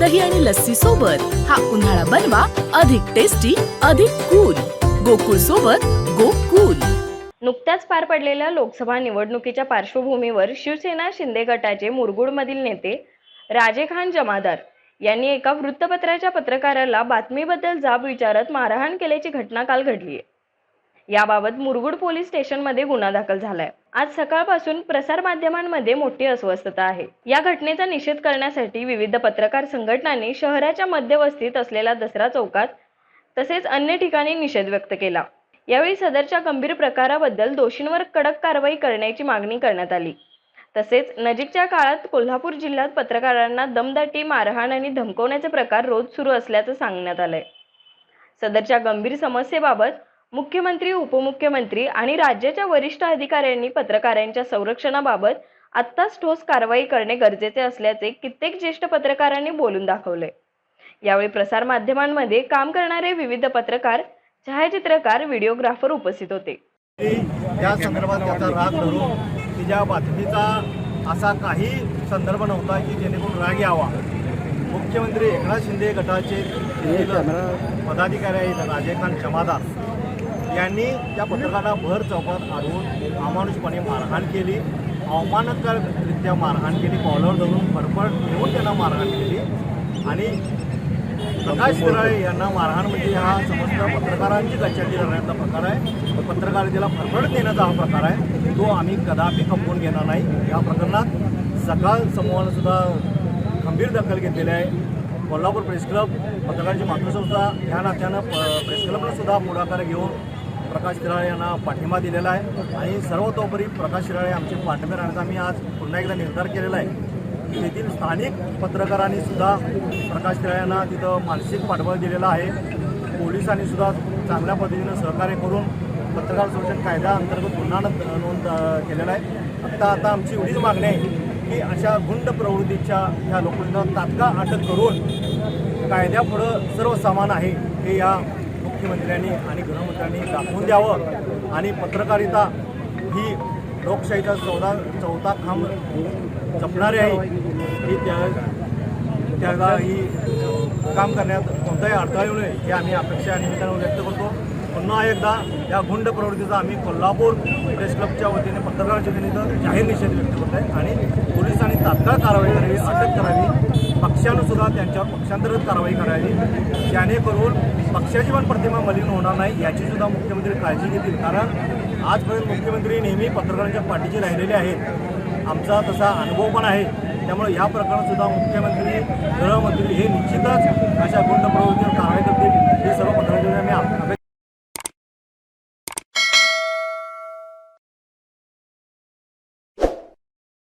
दही आणि लस्सी सोबत हा उन्हाळा बनवा अधिक टेस्टी अधिक कूल गोकुळ सोबत गोकुल. नुकत्याच पार पडलेल्या लोकसभा निवडणुकीच्या पार्श्वभूमीवर शिवसेना शिंदे गटाचे मुरगुडमधील नेते राजे खान जमादार यांनी एका वृत्तपत्राच्या पत्रकाराला बातमीबद्दल जाब विचारत मारहाण केल्याची घटना काल घडली आहे याबाबत मुरगुड पोलीस स्टेशनमध्ये गुन्हा दाखल झालाय. आज सकाळपासून प्रसारमाध्यमांमध्ये मोठी अस्वस्थता आहे. या घटनेचा निषेध करण्यासाठी विविध पत्रकार संघटनांनी शहराच्या मध्यवस्तीत असलेल्या दसरा चौकात तसेच अन्य ठिकाणी निषेध व्यक्त केला. यावेळी सदरच्या गंभीर प्रकाराबद्दल दोषींवर कडक कारवाई करण्याची मागणी करण्यात आली. तसेच नजीकच्या काळात कोल्हापूर जिल्ह्यात पत्रकारांना दमदाटी मारहाण आणि धमकवण्याचे प्रकार रोज सुरू असल्याचं सांगण्यात आलंय. सदरच्या गंभीर समस्येबाबत मुख्यमंत्री उपमुख्यमंत्री आणि राज्याच्या वरिष्ठ अधिकाऱ्यांनी पत्रकारांच्या संरक्षणाबाबत आत्ताच ठोस कारवाई करणे गरजेचे असल्याचे कित्येक ज्येष्ठ पत्रकारांनी बोलून दाखवले. यावेळी प्रसारमाध्यमांमध्ये काम करणारे विविध पत्रकार छायाचित्रकार व्हिडिओग्राफर उपस्थित होते. की त्या संदर्भात त्याचा राग धरून तिच्या बातमीचा असा काही संदर्भ नव्हता की जेणेकरून राग यावा. मुख्यमंत्री एकनाथ शिंदे गटाचे पदाधिकारी आहेत राजेखान जमादार यांनी त्या पत्रकाराला भर चौकात आणून अमानुषपणे मारहाण केली. अवमानकाररित्या मारहाण केली. कॉलर धरून फडफड घेऊन त्यांना मारहाण केली. आणि प्रकाश तिराळे यांना मारहाण म्हणजे हा समस्त पत्रकारांची गच्चाटी करण्याचा प्रकार आहे. पत्रकारितेला फरफड देण्याचा हा प्रकार आहे. तो आम्ही कदापि खपवून घेणार नाही. या प्रकरणात सकाळ समूहानं सुद्धा गंभीर दखल घेतलेली आहे. कोल्हापूर प्रेस क्लब पत्रकारांची मातृसंस्था ह्या नात्यानं प- प्रेस क्लबनं सुद्धा पुढाकार घेऊन प्रकाश शिराळे यांना पाठिंबा दिलेला आहे. आणि सर्वतोपरी प्रकाश शिराळे आमचे पाठिंबा राहण्याचा मी आज पुन्हा एकदा निर्धार केलेला आहे. तेथील स्थानिक पत्रकारांनी सुद्धा प्रकाश शिराळे यांना तिथं मानसिक पाठबळ दिलेला आहे. पोलिसांनी सुद्धा चांगल्या पद्धतीनं सहकार्य करून पत्रकार संरक्षण कायद्याअंतर्गत गुन्हा नोंद केलेला आहे. आत्ता आता आमची एवढीच मागणी आहे की अशा गुंड प्रवृत्तीच्या ह्या लोकांना तात्काळ अटक करून कायद्यापुढं सर्व समान आहे हे या मुख्यमंत्र्यांनी आणि गृहमंत्र्यांनी दाखवून द्यावं आणि पत्रकारिता ही लोकशाहीचा चौदा चौथा खांब जपणारी आहे. ही त्या त्याला ही काम करण्यात कोणताही अडथळा येऊ नये हे आम्ही अपेक्षा निमित्तानं व्यक्त करतो. पुन्हा एकदा या गुंड प्रवृत्तीचा आम्ही कोल्हापूर प्रेस क्लबच्या वतीने पत्रकारांच्या वतीने जाहीर निषेध व्यक्त करत आहे आणि पोलिसांनी तात्काळ कारवाई करावी अटक करावी. पक्षानं सुद्धा त्यांच्यावर पक्षांतर्गत कारवाई करावी. जेणेकरून पक्षाची पण प्रतिमा मलिन होणार नाही याची सुद्धा मुख्यमंत्री काळजी घेतील. कारण आजपर्यंत मुख्यमंत्री नेहमी पत्रकारांच्या पाठीशी राहिलेले आहेत. आमचा तसा अनुभव पण आहे. त्यामुळे या प्रकरणात सुद्धा मुख्यमंत्री गृहमंत्री हे निश्चितच अशा गुंड प्रवृत्तीवर कारवाई करतील. हे सर्व पत्रकार आम्ही